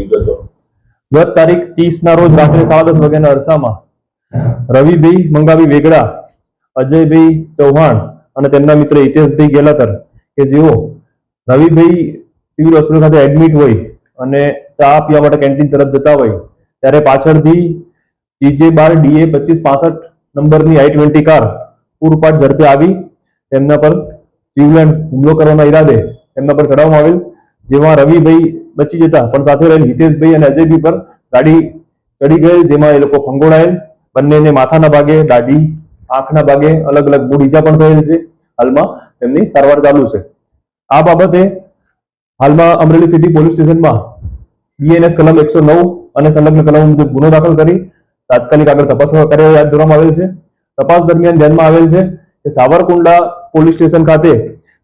વિગતો ગત તારીખ ત્રીસ ના રોજ રાત્રે સાડા દસ વાગ્યાના અરસામાં રવિભાઈ મંગાવી વેગડા, અજયભાઈ ચૌહાણ અને તેમના મિત્ર હિતેશભાઈ ગેલાતર કે જેઓ રવિભાઈ સિવિલ હોસ્પિટલ ખાતે એડમિટ હોય અને ચા પીવા માટે કેન્ટીન તરફ જતા હોય, ત્યારે પાછળથી જીજે બાર, ડીએ પચીસ, પાસઠ નંબરની આઈ ટ્વેન્ટી કાર પૂરપાટ ઝડપે આવી. તેમના પર જીવલેણ હુમલો કરવાના ઈરાદે તેમના પર ચડાવવામાં આવેલ જેમાં રવિભાઈ બચી જતા, પણ સાથે રહેલ હિતેશભાઈ અને અજયભાઈ પર ગાડી ચડી ગયેલ જેમાં એ લોકો ફંગોળાયેલ. બંનેને માથાના ભાગે, દાઢી, આંખના ભાગે અલગ અલગ મૂળ ઈજા પણ થયેલ છે. હાલમાં તેમની સારવાર ચાલુ છે. આ બાબતે હાલમાં અમરેલી સિટી પોલીસ સ્ટેશનમાં બીએનએસ કલમ એકસો નવ અને સંલગ્ન કલમ મુજબ ગુનો દાખલ કરી તાત્કાલિક આગળ તપાસ કાર્યવાહી હાથ ધરવામાં આવેલ છે. તપાસ દરમિયાન ધ્યાનમાં આવેલ છે કે સાવરકુંડલા પોલીસ સ્ટેશન ખાતે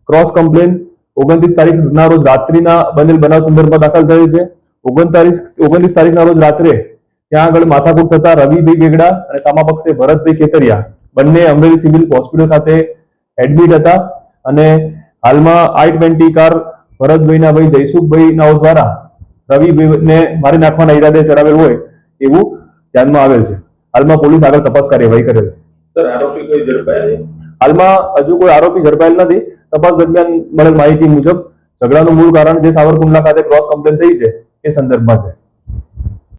ક્રોસ કમ્પ્લેન ઓગણત્રીસ તારીખના રોજ રાત્રિના બનેલ બનાવ સંદર્ભમાં દાખલ થયેલ છે. ઓગણતારીસ ઓગણત્રીસ તારીખના રોજ રાત્રે ત્યાં આગળ માથાકૂટ થતા રવિભાઈ બેગડા અને સામા પક્ષે ભરતભાઈ ખેતરિયા બંને અમરેલી સિવિલ હોસ્પિટલ ખાતે એડમિટ હતા અને હાલમાં આઈ ટ્વેન્ટી કાર ભરતભાઈના ભાઈ જયસુખભાઈ નાઓ દ્વારા રવિભાઈને મારી નાખવાના ઈરાદે ચડાવેલ હોય એવું ધ્યાનમાં આવેલ છે. હાલમાં પોલીસ આગળ તપાસ કાર્યવાહી કરેલ છે. સર આરોપી કોઈ ઝડપાયા છે? હાલમાં હજુ કોઈ આરોપી ઝડપાયેલ નથી. તપાસ દરમિયાન મળેલ માહિતી મુજબ ઝઘડાનું મૂળ કારણ જે સાવરકુંડલા ખાતે ક્રોસ કમ્પ્લેન થઈ છે એ સંદર્ભમાં છે.